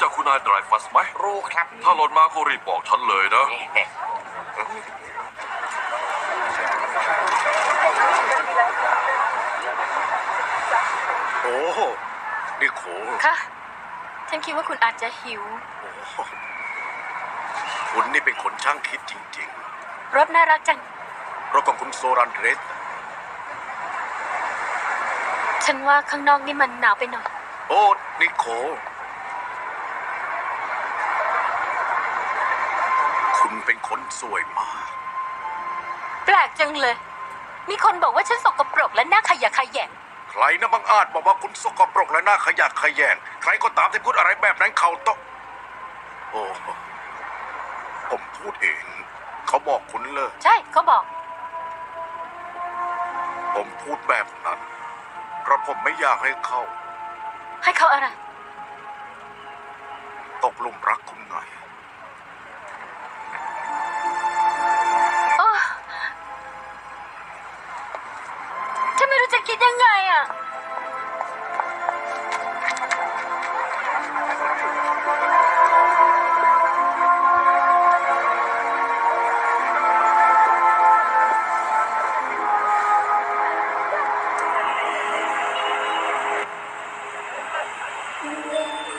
จักคุณนายไดรฟัสไหม รู้ครับ ถ้าหล่นมาก็รีบบอกฉันเลยนะ โอ้นี่โขค่ะ ฉันคิดว่าคุณอาจจะหิว คุณนี่เป็นคนช่างคิดจริงรถน่ารักจัง ๆเรากับคุณโซรันเรส ฉันว่าข้างนอกนี่มันหนาวไปหน่อย โอ้นิโค คุณเป็นคนสวยมาก แปลกจังเลย มีคนบอกว่าฉันสกปรกและหน้าขยะแขยง ใครนะบังอาจบอกว่าคุณสกปรกและหน้าขยะแขยง ใครก็ตามที่พูดอะไรแบบนั้นเขาต้อง โอ้ ผมพูดเอง เขาบอกคุณเลย ใช่เขาบอก ผมพูดแบบนั้น เพราะผมไม่อยากให้เขา ให้เขาอะไร ตกหลุมรักคุณไง 사람으로 잡히던 거예요. Yeah.